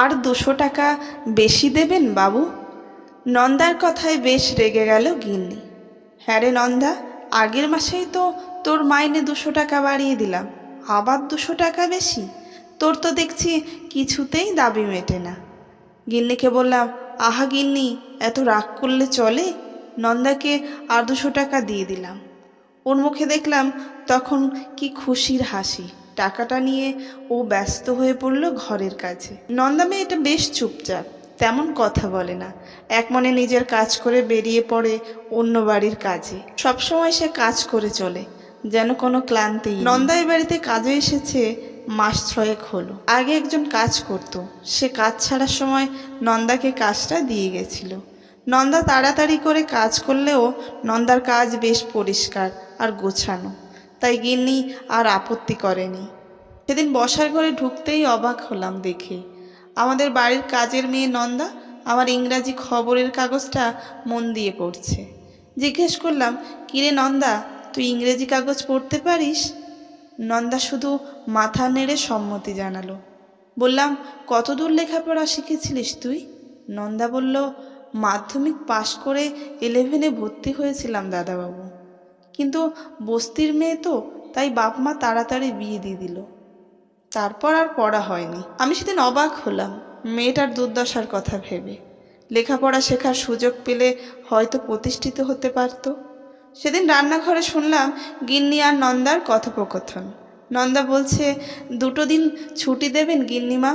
আর দুশো টাকা বেশি দেবেন, বাবু? নন্দার কথায় বেশ রেগে গেল গিন্নি। হ্যাঁ রে নন্দা, আগের মাসেই তো তোর মাইনে দুশো টাকা বাড়িয়ে দিলাম, আবার দুশো টাকা বেশি? তোর তো দেখছি কিছুতেই দাবি মেটে না। গিন্নিকে বললাম, আহা গিন্নি, এত রাগ করলে চলে? নন্দাকে আর দুশো টাকা দিয়ে দিলাম। ওর মুখে দেখলাম তখন কি খুশির হাসি। টাকাটা নিয়ে ও ব্যস্ত হয়ে পড়ল ঘরের কাজে নন্দা মেয়ে এটা বেশ চুপচাপ, তেমন কথা বলে না। এক মনে নিজের কাজ করে বেরিয়ে পড়ে অন্য বাড়ির কাজে। সবসময় সে কাজ করে চলে, যেন কোনো ক্লান্তি। নন্দা বাড়িতে কাজে এসেছে মাস ছয়েক হলো। আগে একজন কাজ করত, সে কাজ ছাড়ার সময় নন্দাকে কাজটা দিয়ে গেছিল। নন্দা তাড়াতাড়ি করে কাজ করলেও নন্দার কাজ বেশ পরিষ্কার আর গোছানো। তাই গিন্নি আর আপত্তি করেনি। সেদিন বসার ঘরে ঢুকতেই অবাক হলাম দেখে। আমাদের বাড়ির কাজের মেয়ে নন্দা আমার ইংরাজি খবরের কাগজটা মন দিয়ে পড়ছে। জিজ্ঞেস করলাম, কিরে নন্দা, তুই ইংরেজি কাগজ পড়তে পারিস? নন্দা শুধু মাথা নেড়ে সম্মতি জানালো। বললাম, কতদূর লেখাপড়া শিখেছিলিস তুই? নন্দা বলল, মাধ্যমিক পাশ করে ইলেভেনে ভর্তি হয়েছিলাম দাদাবাবু। কিন্তু বস্তির মেয়ে তো, তাই বাপ মা তাড়াতাড়ি বিয়ে দিয়ে দিল। তারপর আর পড়া হয়নি। আমি সেদিন অবাক হলাম, মেয়েটার দুর্দশার কথা ভেবে। লেখাপড়া শেখার সুযোগ পেলে হয়তো প্রতিষ্ঠিত হতে পারত। সেদিন রান্নাঘরে শুনলাম গিন্নি আর নন্দার কথোপকথন। নন্দা বলছে, দুটো দিন ছুটি দেবেন গিন্নিমা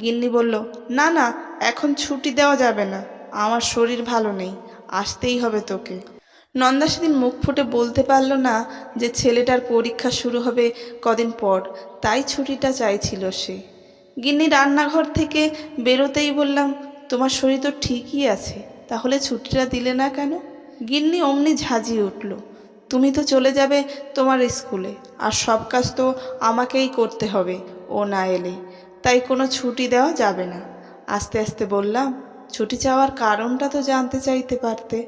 গিন্নি বলল, না না, এখন ছুটি দেওয়া যাবে না। আমার শরীর ভালো নেই, আসতেই হবে তোকে। নন্দা সেদিন মুখ ফুটে বলতে পারল না যে ছেলেটার পরীক্ষা শুরু হবে কদিন পর। তাই ছুটিটা চাইছিল সে। গিন্নি রান্নাঘর থেকে বেরোতেই বললাম, তোমার শরীর তো ঠিকই আছে, তাহলে ছুটিটা দিলে না কেন? গিন্নি অমনি ঝাঁঝিয়ে উঠল, তুমি তো চলে যাবে তোমার স্কুলে, আর সব কাজ তো আমাকেই করতে হবে, ও না এলে। তাই কোনো ছুটি দেওয়া যাবে না। আস্তে আস্তে বললাম, ছুটি চাওয়ার কারণটা তো জানতে চাইতে পারতে।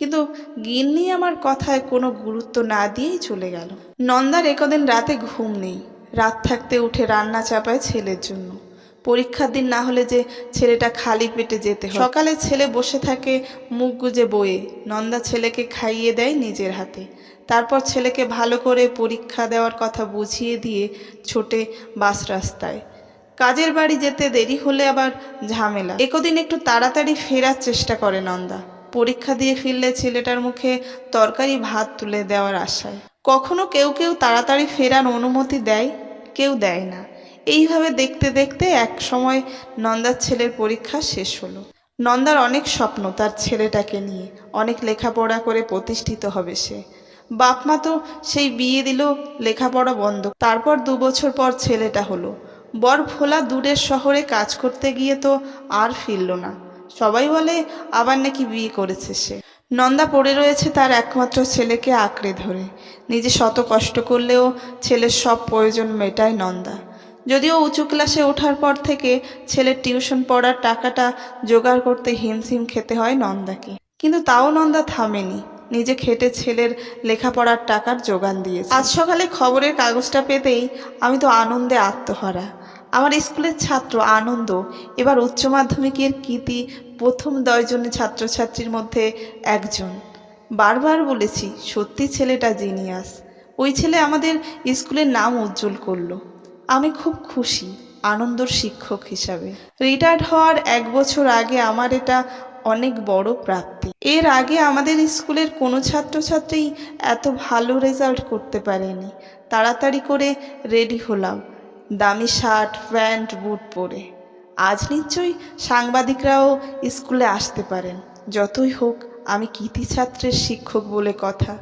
কিন্তু গিন্নি আমার কথায় কোনো গুরুত্ব না দিয়েই চলে গেল। নন্দার একদিন রাতে ঘুম নেই। রাত থাকতে উঠে রান্না চাপায় ছেলের জন্য। পরীক্ষার দিন না হলে যে ছেলেটা খালি পেটে যেতে হয়। সকালে ছেলে বসে থাকে মুখ গুজে বয়ে। নন্দা ছেলেকে খাইয়ে দেয় নিজের হাতে। তারপর ছেলেকে ভালো করে পরীক্ষা দেওয়ার কথা বুঝিয়ে দিয়ে ছোটে বাস রাস্তায়। কাজের বাড়ি যেতে দেরি হলে আবার ঝামেলা। একদিন একটু তাড়াতাড়ি ফেরার চেষ্টা করে নন্দা। পরীক্ষা দিয়ে ফিরলে ছেলেটার মুখে তরকারি ভাত তুলে দেওয়ার আশায়। কখনো কেউ কেউ তাড়াতাড়ি ফেরার অনুমতি দেয়, কেউ দেয় না। এইভাবে দেখতে দেখতে এক সময় নন্দার ছেলের পরীক্ষা শেষ হলো। নন্দার অনেক স্বপ্ন তার ছেলেটাকে নিয়ে, অনেক লেখাপড়া করে প্রতিষ্ঠিত হবে সে। বাপ মা তো সেই বিয়ে দিল, লেখাপড়া বন্ধ। তারপর দু বছর পর ছেলেটা হলো। বর ভোলা দূরের শহরে কাজ করতে গিয়ে তো আর ফিরল না। সবাই বলে, আবার নাকি বিয়ে করেছে সে? নন্দা পড়ে রয়েছে তার একমাত্র ছেলেকে আঁকড়ে ধরে। নিজে শত কষ্ট করলেও ছেলের সব প্রয়োজন মেটায় নন্দা। যদিও উঁচু ক্লাসে ওঠার পর থেকে ছেলের টিউশন পড়ার টাকাটা জোগাড় করতে হিমশিম খেতে হয় নন্দাকে। কিন্তু তাও নন্দা থামেনি। নিজে খেটে ছেলের লেখাপড়ার টাকার যোগান দিয়েছে। আজ সকালে খবরের কাগজটা পেতেই আমি তো আনন্দে আত্মহারা। আমার স্কুলের ছাত্র আনন্দ। এবার উচ্চ মাধ্যমিকের কীর্তি প্রথম দশজনের ছাত্রছাত্রীর মধ্যে একজন। বারবার বলেছি, সত্যি ছেলেটা জিনিয়াস। ওই ছেলে আমাদের স্কুলের নাম উজ্জ্বল করল। আমি খুব খুশি, আনন্দর শিক্ষক হিসাবে। রিটায়ার্ড হওয়ার এক বছর আগে আমার এটা অনেক বড় প্রাপ্তি। এর আগে আমাদের স্কুলের কোনো ছাত্রছাত্রী এত ভালো রেজাল্ট করতে পারেনি। তাড়াতাড়ি করে রেডি হলাম। দামি শার্ট, প্যান্ট, বুট পরে। আজ নিশ্চয়ই সাংবাদিকরাও স্কুলে আসতে পারেন। যতই হোক, আমি কৃতি ছাত্রের শিক্ষক বলে কথা।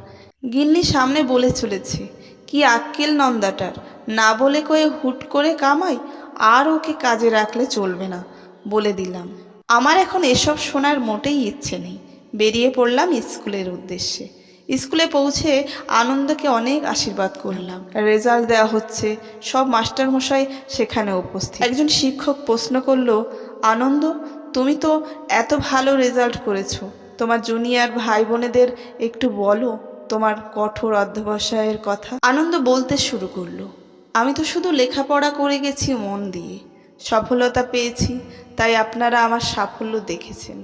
গিন্নি সামনে বলে চলেছে, কি আক্কেল নন্দাটার, না বলে কয়ে হুট করে কামাই, আর ওকে কাজে রাখলে চলবে না, বলে দিলাম। আমার এখন এসব শোনার মোটেই ইচ্ছে নেই। বেরিয়ে পড়লাম স্কুলের উদ্দেশ্যে। স্কুলে পৌঁছে আনন্দকে অনেক আশীর্বাদ করলাম। রেজাল্ট দেওয়া হচ্ছে, সব মাস্টারমশাই সেখানে উপস্থিত। একজন শিক্ষক প্রশ্ন করল, আনন্দ, তুমি তো এত ভালো রেজাল্ট করেছ। তোমার জুনিয়র ভাই বোনেদের একটু বলো, তোমার কঠোর অধ্যবসায়ের কথা? আনন্দ বলতে শুরু করল, আমি তো শুধু লেখাপড়া করে গেছি মন দিয়ে। সফলতা পেয়েছি, তাই আপনারা আমার সাফল্য দেখেছেন।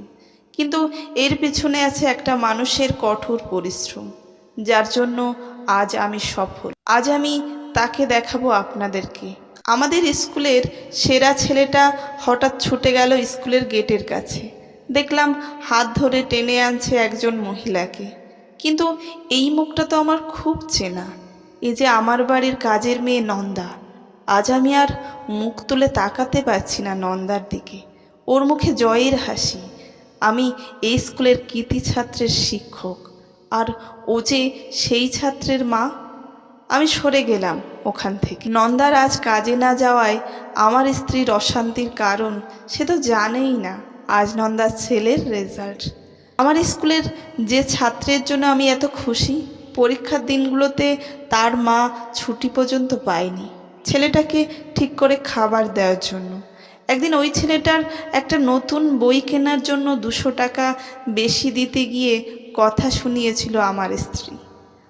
কিন্তু এর পিছনে আছে একটা মানুষের কঠোর পরিশ্রম, যার জন্য আজ আমি সফল। আজ আমি তাকে দেখাবো আপনাদেরকে। আমাদের স্কুলের সেরা ছেলেটা হঠাৎ ছুটে গেল স্কুলের গেটের কাছে। দেখলাম হাত ধরে টেনে আনছে একজন মহিলাকে। কিন্তু এই মুখটা তো আমার খুব চেনা। এই যে আমার বাড়ির কাজের মেয়ে নন্দা। আজ আমি আর মুখ তুলে তাকাতে পারছি না নন্দার দিকে। ওর মুখে জয়ের হাসি। আমি এই স্কুলের কৃতি ছাত্রের শিক্ষক। আর ও যে সেই ছাত্রের মা? আমি সরে গেলাম ওখান থেকে। নন্দার আজ কাজে না যাওয়ায় আমার স্ত্রীর অশান্তির কারণ সে তো জানেই না। আজ নন্দার ছেলের রেজাল্ট। আমার স্কুলের যে ছাত্রের জন্য আমি এত খুশি, পরীক্ষার দিনগুলোতে তার মা ছুটি পর্যন্ত পায়নি। ছেলেটাকে ঠিক করে খাবার দেওয়ার জন্য। একদিন ওই ছেলেটার একটা নতুন বই কেনার জন্য দুশো টাকা বেশি দিতে গিয়ে কথা শুনিয়েছিল আমার স্ত্রী।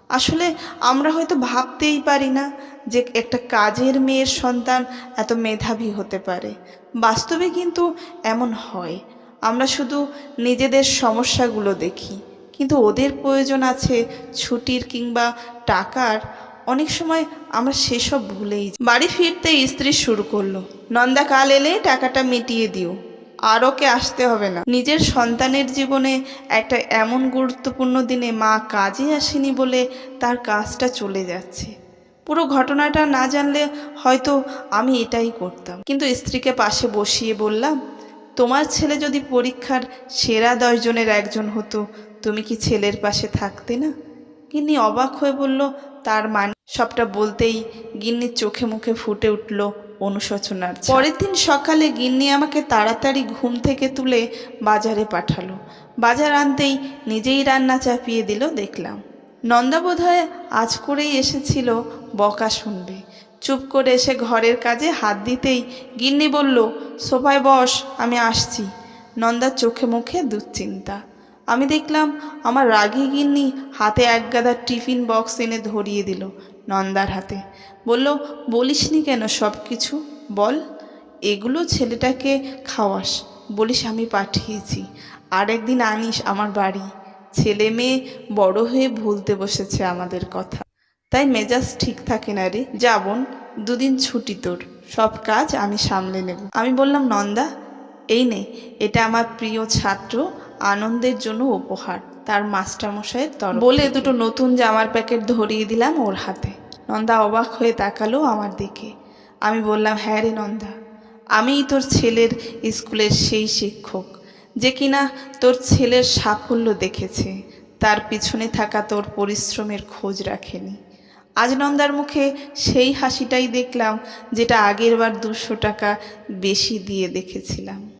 আসলে আমরা হয়তো ভাবতেই পারি না যে একটা কাজের মেয়ের সন্তান এত মেধাবী হতে পারে। বাস্তবে কিন্তু এমন হয়। আমরা শুধু নিজেদের সমস্যাগুলো দেখি, কিন্তু ওদের প্রয়োজন আছে ছুটির কিংবা টাকার অনেক সময় আমরা সেসব ভুলেই বাড়ি ফিরতে স্ত্রী শুরু করল, নন্দা, কাল এলে টাকাটা মিটিয়ে দিও, আর ওকে আসতে হবে না। নিজের সন্তানের জীবনে একটা এমন গুরুত্বপূর্ণ দিনে মা কাজে আসেনি বলে তার কাজটা চলে যাচ্ছে। পুরো ঘটনাটা না জানলে হয়তো আমি এটাই করতাম। কিন্তু স্ত্রীকে পাশে বসিয়ে বললাম, তোমার ছেলে যদি পরীক্ষার সেরা দশজনের একজন হতো, তুমি কি ছেলের পাশে থাকতে না? গিন্নি অবাক হয়ে বলল, তার মানে সবটা বলতেই গিন্নির চোখে মুখে ফুটে উঠল অনুশোচনার পরের দিন সকালে গিন্নি আমাকে তাড়াতাড়ি ঘুম থেকে তুলে বাজারে পাঠালো। বাজার আনতেই নিজেই রান্না চাপিয়ে দিল, দেখলাম। নন্দা বোধহয় আজ করেই এসেছিল বকা শুনবে। চুপ করে এসে ঘরের কাজে হাত দিতেই গিন্নি বলল, সোফায় বস, আমি আসছি। নন্দার চোখে মুখে দুশ্চিন্তা। আমি দেখলাম আমার রাগী গিন্নি হাতে এক গাদা টিফিন বক্স এনে ধরিয়ে দিল নন্দার হাতে। বলল বলিসনি কেন সব কিছু? বল, এগুলো ছেলেটাকে খাওয়াস। বলিস আমি পাঠিয়েছি। আর একদিন আনিস আমার বাড়ি। ছেলে মেয়ে বড় হয়ে ভুলতে বসেছে আমাদের কথা। তাই মেজাজ ঠিক থাকে না রে। যাবন দুদিন ছুটি তোর। সব কাজ আমি সামলে নেব। আমি বললাম, নন্দা, এই নে, এটা আমার প্রিয় ছাত্র আনন্দের জন্য উপহার। তার মাস্টারমশাইয়ের তরফ বলে দুটো নতুন জামার প্যাকেট ধরিয়ে দিলাম ওর হাতে। নন্দা অবাক হয়ে তাকালো আমার দিকে। আমি বললাম হ্যাঁ রে নন্দা আমিই তোর ছেলের স্কুলের সেই শিক্ষক যে কিনা তোর ছেলের সাফল্য দেখেছে। তার পিছনে থাকা তোর পরিশ্রমের খোঁজ রাখেনি। আজ নন্দার মুখে সেই হাসিটাই দেখলাম যেটা আগেরবার দুশো টাকা বেশি দিয়ে দেখেছিলাম।